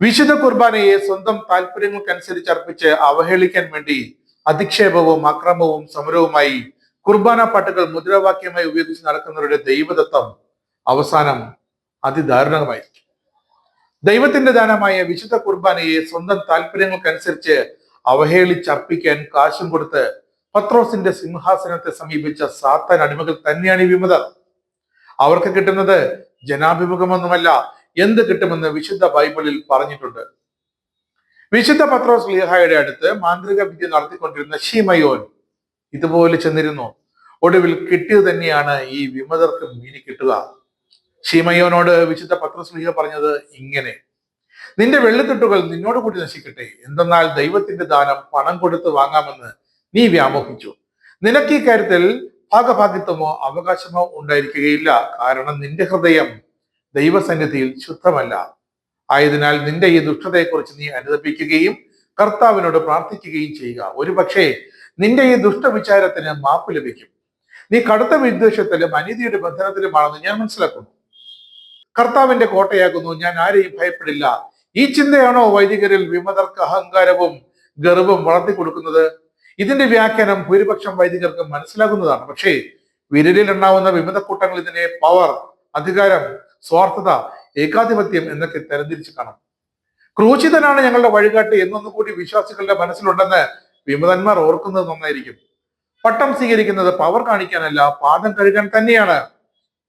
വിശുദ്ധ കുർബാനയെ സ്വന്തം താല്പര്യങ്ങൾക്കനുസരിച്ച് അർപ്പിച്ച് അവഹേളിക്കാൻ വേണ്ടി അധിക്ഷേപവും അക്രമവും സമരവുമായി കുർബാന പാട്ടുകൾ മുദ്രാവാക്യമായി ഉപയോഗിച്ച് നടക്കുന്നവരുടെ ദൈവതത്വം അവസാനം അതിദാരുണമായിരിക്കും ദൈവത്തിന്റെ ദാനമായ വിശുദ്ധ കുർബാനയെ സ്വന്തം താല്പര്യങ്ങൾക്കനുസരിച്ച് അവഹേളിച്ചർപ്പിക്കാൻ കാശും കൊടുത്ത് പത്രോസിന്റെ സിംഹാസനത്തെ സമീപിച്ച സാത്താൻ അടിമകൾ തന്നെയാണ് ഈ വിമതർ. അവർക്ക് കിട്ടുന്നത് ജനാഭിമുഖമൊന്നുമല്ല എന്ത് കിട്ടുമെന്ന് വിശുദ്ധ ബൈബിളിൽ പറഞ്ഞിട്ടുണ്ട്. വിശുദ്ധ പത്രോസ് ലീഹായുടെ അടുത്ത് മാന്ത്രിക വിദ്യ നടത്തിക്കൊണ്ടിരുന്ന ഷീമയോൻ ഇതുപോലെ ചെന്നിരുന്നു. ഒടുവിൽ കിട്ടിയത് തന്നെയാണ് ഈ വിമതർക്ക് മീനി കിട്ടുക. ഷീമയോനോട് വിശുദ്ധ പത്രോസ് ലീഹ പറഞ്ഞത് ഇങ്ങനെ നിന്റെ വെള്ളിത്തിട്ടുകൾ നിന്നോട് കൂടി നശിക്കട്ടെ. എന്തെന്നാൽ ദൈവത്തിന്റെ ദാനം പണം കൊടുത്ത് വാങ്ങാമെന്ന് നീ വ്യാമോഹിച്ചു. നിനക്ക് ഈ കാര്യത്തിൽ ഭാഗഭാഗിത്വമോ അവകാശമോ ഉണ്ടായിരിക്കുകയില്ല. കാരണം നിന്റെ ഹൃദയം ദൈവസന്നിധിയിൽ ശുദ്ധമല്ല. ആയതിനാൽ നിന്റെ ഈ ദുഷ്ടതയെക്കുറിച്ച് നീ അനുദപിക്കുകയും കർത്താവിനോട് പ്രാർത്ഥിക്കുകയും ചെയ്യുക. ഒരു പക്ഷേ നിന്റെ ഈ ദുഷ്ടവിചാരത്തിന് മാപ്പ് ലഭിക്കും. നീ കടുത്ത വിദ്വേഷത്തിലും അനീതിയുടെ ബന്ധനത്തിലുമാണെന്ന് ഞാൻ മനസ്സിലാക്കുന്നു. കർത്താവിന്റെ കോട്ടയാകുന്നു. ഞാൻ ആരെയും ഭയപ്പെടില്ല. ഈ ചിന്തയാണോ വൈദികരിൽ വിമതർക്ക് അഹങ്കാരവും ഗർവും വളർത്തി കൊടുക്കുന്നത് ഇതിന്റെ വ്യാഖ്യാനം ഭൂരിപക്ഷം വൈദികർക്ക് മനസ്സിലാകുന്നതാണ്. പക്ഷേ വിരലിൽ ഉണ്ടാവുന്ന വിമത കൂട്ടങ്ങൾ ഇതിനെ പവർ അധികാരം സ്വാർത്ഥത ഏകാധിപത്യം എന്നൊക്കെ തരംതിരിച്ച് കാണാം. ക്രൂശിതനാണ് ഞങ്ങളുടെ വഴികാട്ടി എന്നൊന്നുകൂടി വിശ്വാസികളുടെ മനസ്സിലുണ്ടെന്ന് വിമതന്മാർ ഓർക്കുന്നത് നന്നായിരിക്കും. പട്ടം സ്വീകരിക്കുന്നത് പവർ കാണിക്കാനല്ല പാദം കഴുകാൻ തന്നെയാണ്.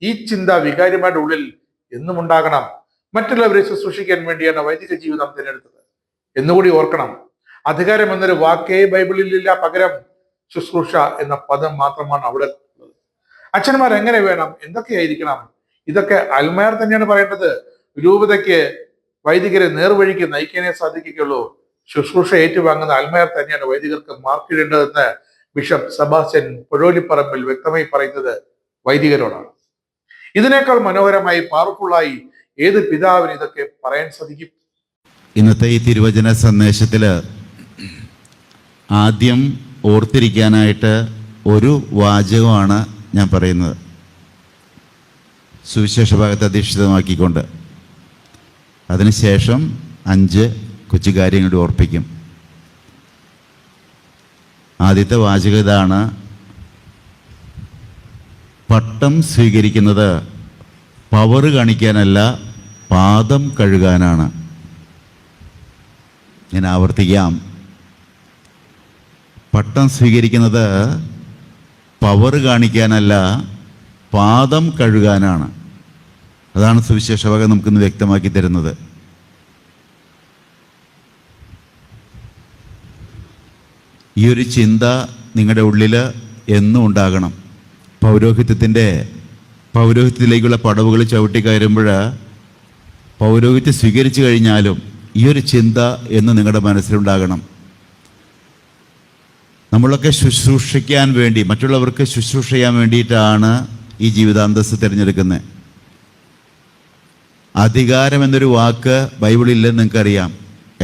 ഈ ചിന്ത വികാരിമാരുടെ ഉള്ളിൽ എന്നും ഉണ്ടാകണം. മറ്റുള്ളവരെ ശുശ്രൂഷിക്കാൻ വേണ്ടിയാണ് വൈദിക ജീവിതം തിരഞ്ഞെടുത്തത്. എന്നുകൂടി ഓർക്കണം അധികാരം എന്നൊരു വാക്കേ ബൈബിളിലില്ല പകരം ശുശ്രൂഷ എന്ന പദം മാത്രമാണ് അവിടെ ഉള്ളത്. അച്ഛന്മാർ എങ്ങനെ വേണം എന്തൊക്കെയായിരിക്കണം ഇതൊക്കെ അൽമയർ തന്നെയാണ് പറയേണ്ടത്. രൂപതയ്ക്ക് വൈദികരെ നേർവഴിക്ക് നയിക്കാനേ സാധിക്കുകയുള്ളൂ. ശുശ്രൂഷ ഏറ്റുവാങ്ങുന്ന അൽമയർ തന്നെയാണ് വൈദികർക്ക് മാർക്കിടേണ്ടതെന്ന് ബിഷപ്പ് സെബാസ്റ്റ്യൻ പുഴോലിപ്പറമ്പിൽ വ്യക്തമായി പറയുന്നത് വൈദികരോടാണ്. ഇതിനേക്കാൾ മനോഹരമായി പവർഫുള്ളായി ഏത് പിതാവിന് ഇതൊക്കെ പറയാൻ സാധിക്കും? ഇന്നത്തെ ഈ തിരുവചന സന്ദേശത്തിൽ ആദ്യം ഓർത്തിരിക്കാനായിട്ട് ഒരു വാചകമാണ് ഞാൻ പറയുന്നത്. സുവിശേഷ ഭാഗത്ത് അധിഷ്ഠിതമാക്കിക്കൊണ്ട് അതിനുശേഷം അഞ്ച് കൊച്ചു കാര്യങ്ങൾ ഓർപ്പിക്കും. ആദ്യത്തെ വാചകം ഇതാണ് പട്ടം സ്വീകരിക്കുന്നത് പവർ കാണിക്കാനല്ല പാദം കഴുകാനാണ്. ഞാൻ ആവർത്തിക്കാം. പട്ടം സ്വീകരിക്കുന്നത് പവർ കാണിക്കാനല്ല പാദം കഴുകാനാണ്. അതാണ് സുവിശേഷവക നമുക്കിന്ന് വ്യക്തമാക്കി തരുന്നത്. ഈ ഒരു ചിന്ത നിങ്ങളുടെ ഉള്ളിൽ എന്നും ഉണ്ടാകണം. പൗരോഹിത്യത്തിന്റെ പൗരോഹിത്യത്തിലേക്കുള്ള പടവുകൾ ചവിട്ടിക്കയറുമ്പോൾ പൗരോഹിത്യം സ്വീകരിച്ചു കഴിഞ്ഞാലും ഈ ഒരു ചിന്ത എന്ന് നിങ്ങളുടെ മനസ്സിലുണ്ടാകണം. നമ്മളൊക്കെ ശുശ്രൂഷിക്കാൻ വേണ്ടി മറ്റുള്ളവർക്ക് ശുശ്രൂഷ ചെയ്യാൻ വേണ്ടിയിട്ടാണ് ഈ ജീവിതാന്തസ് തിരഞ്ഞെടുക്കുന്നത്. അധികാരം എന്നൊരു വാക്ക് ബൈബിളിൽ നിങ്ങൾക്കറിയാം.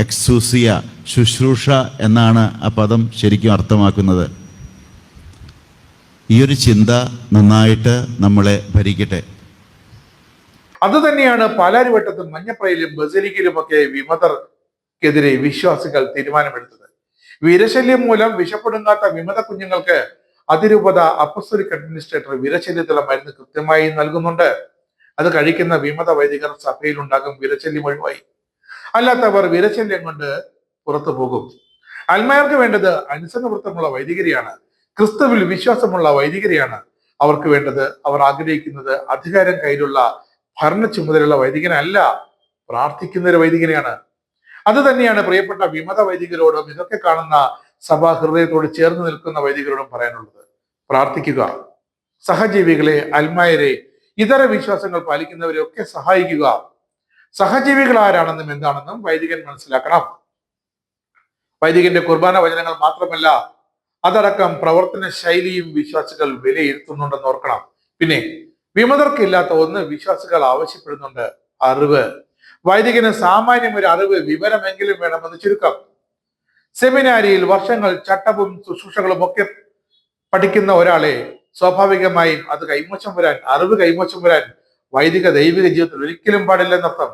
എക്സൂസിയ ശുശ്രൂഷ എന്നാണ് ആ പദം ശരിക്കും അർത്ഥമാക്കുന്നത്. ഈ ഒരു ചിന്ത നന്നായിട്ട് നമ്മളെ ഭരിക്കട്ടെ. അത് തന്നെയാണ് പാലാരിവട്ടത്തും മഞ്ഞപ്രയിലും ബസലിക്കലുമൊക്കെ വിമതർക്കെതിരെ വിശ്വാസികൾ തീരുമാനമെടുത്തത്. വീരശല്യം മൂലം വിഷപ്പെടുങ്ങാത്ത വിമത കുഞ്ഞുങ്ങൾക്ക് അതിരൂപത അപ്പസ്തോലിക് അഡ്മിനിസ്ട്രേറ്റർ വീരശല്യത്തിലെ മരുന്ന് കൃത്യമായി നൽകുന്നുണ്ട്. അത് കഴിക്കുന്ന വിമത വൈദികർ സഭയിൽ ഉണ്ടാകും വിരശല്യം ഒഴിവായി അല്ലാത്തവർ വിരശല്യം കൊണ്ട് പുറത്തു പോകും. അൽമായർക്ക് വേണ്ടത് അനുസരണവൃത്തമുള്ള വൈദികരെയാണ്. ക്രിസ്തുവിൽ വിശ്വാസമുള്ള വൈദികരെയാണ്. അവർക്ക് വേണ്ടത് അവർ ആഗ്രഹിക്കുന്നത് അധികാരം കയ്യിലുള്ള ഭരണ ചുമതലയുള്ള വൈദികനല്ല പ്രാർത്ഥിക്കുന്ന ഒരു വൈദികനെയാണ്. അത് തന്നെയാണ് പ്രിയപ്പെട്ട വിമത വൈദികരോടും ഇതൊക്കെ കാണുന്ന സഭാ ഹൃദയത്തോട് ചേർന്ന് നിൽക്കുന്ന വൈദികരോടും പറയാനുള്ളത്. പ്രാർത്ഥിക്കുക. സഹജീവികളെ അൽമായരെ ഇതര വിശ്വാസങ്ങൾ പാലിക്കുന്നവരെ ഒക്കെ സഹായിക്കുക. സഹജീവികൾ ആരാണെന്നും എന്താണെന്നും വൈദികൻ മനസ്സിലാക്കണം. വൈദികന്റെ കുർബാന വചനങ്ങൾ മാത്രമല്ല അതടക്കം പ്രവർത്തന ശൈലിയും വിശ്വാസികൾ വിലയിരുത്തുന്നുണ്ടെന്ന് ഓർക്കണം. പിന്നെ വിമതർക്കില്ലാത്ത ഒന്ന് വിശ്വാസികൾ ആവശ്യപ്പെടുന്നുണ്ട് അറിവ്. വൈദികന് സാമാന്യം ഒരു അറിവ് വിവരമെങ്കിലും വേണമെന്ന് ചുരുക്കം. സെമിനാരിയിൽ വർഷങ്ങൾ ചട്ടവും ശുശ്രൂഷകളും ഒക്കെ പഠിക്കുന്ന ഒരാളെ സ്വാഭാവികമായും അത് കൈമോശം വരാൻ അറിവ് കൈമോശം വരാൻ വൈദിക ദൈവിക ജീവിതത്തിൽ ഒരിക്കലും പാടില്ലെന്നർത്ഥം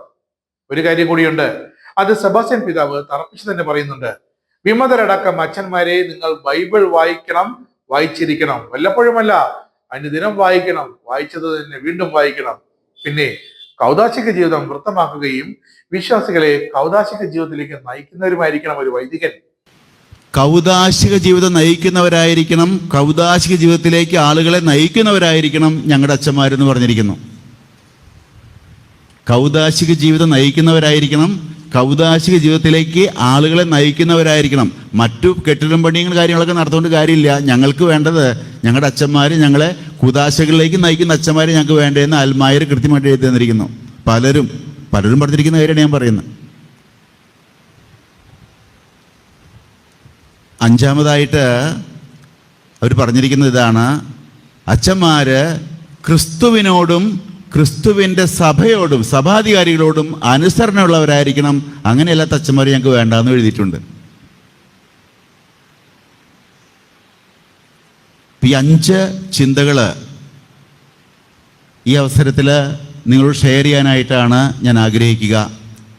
ഒരു കാര്യം കൂടിയുണ്ട്. അത് സെബാസ്റ്റ്യൻ പിതാവ് തറപ്പിച്ച് തന്നെ പറയുന്നുണ്ട്. വിമതരടക്കം അച്ഛന്മാരെ നിങ്ങൾ ബൈബിൾ വായിക്കണം വായിച്ചിരിക്കണം. വല്ലപ്പോഴുമല്ല അനുദിനം വായിക്കണം വായിച്ചത് തന്നെ വീണ്ടും വായിക്കണം. പിന്നെ കൗതാശിക ജീവിതം വൃത്തമാക്കുകയും വിശ്വാസികളെ കൗതാശിക ജീവിതത്തിലേക്ക് നയിക്കുന്നവരുമായിരിക്കണം ഒരു വൈദികൻ. കൗതാശിക ജീവിതം നയിക്കുന്നവരായിരിക്കണം. കൗതാശിക ജീവിതത്തിലേക്ക് ആളുകളെ നയിക്കുന്നവരായിരിക്കണം ഞങ്ങളുടെ അച്ഛന്മാരെന്ന് പറഞ്ഞിരിക്കുന്നു. കൗതാശിക ജീവിതം നയിക്കുന്നവരായിരിക്കണം. കൗതാശിക ജീവിതത്തിലേക്ക് ആളുകളെ നയിക്കുന്നവരായിരിക്കണം. മറ്റു കെട്ടിടം പണിയും കാര്യങ്ങളൊക്കെ നടത്തുകൊണ്ട് കാര്യമില്ല. ഞങ്ങൾക്ക് വേണ്ടത് ഞങ്ങളുടെ അച്ഛന്മാർ ഞങ്ങളെ കുതാശകളിലേക്ക് നയിക്കുന്ന അച്ഛന്മാർ ഞങ്ങൾക്ക് വേണ്ടതെന്ന് അൽമായർ കൃത്യമായിട്ട് എഴുതി തന്നിരിക്കുന്നു. പലരും പലരും പറഞ്ഞിരിക്കുന്ന കാര്യമാണ് ഞാൻ പറയുന്നത്. അഞ്ചാമതായിട്ട് അവർ പറഞ്ഞിരിക്കുന്നത് ഇതാണ് അച്ഛന്മാർ ക്രിസ്തുവിനോടും ക്രിസ്തുവിന്റെ സഭയോടും സഭാധികാരികളോടും അനുസരണമുള്ളവരായിരിക്കണം അങ്ങനെയല്ലാത്ത അച്ഛന്മാർ ഞങ്ങൾക്ക് വേണ്ടാന്ന് എഴുതിയിട്ടുണ്ട്. ഈ അഞ്ച് ചിന്തകൾ ഈ അവസരത്തിൽ നിങ്ങളോട് ഷെയർ ചെയ്യാനായിട്ടാണ് ഞാൻ ആഗ്രഹിക്കുക.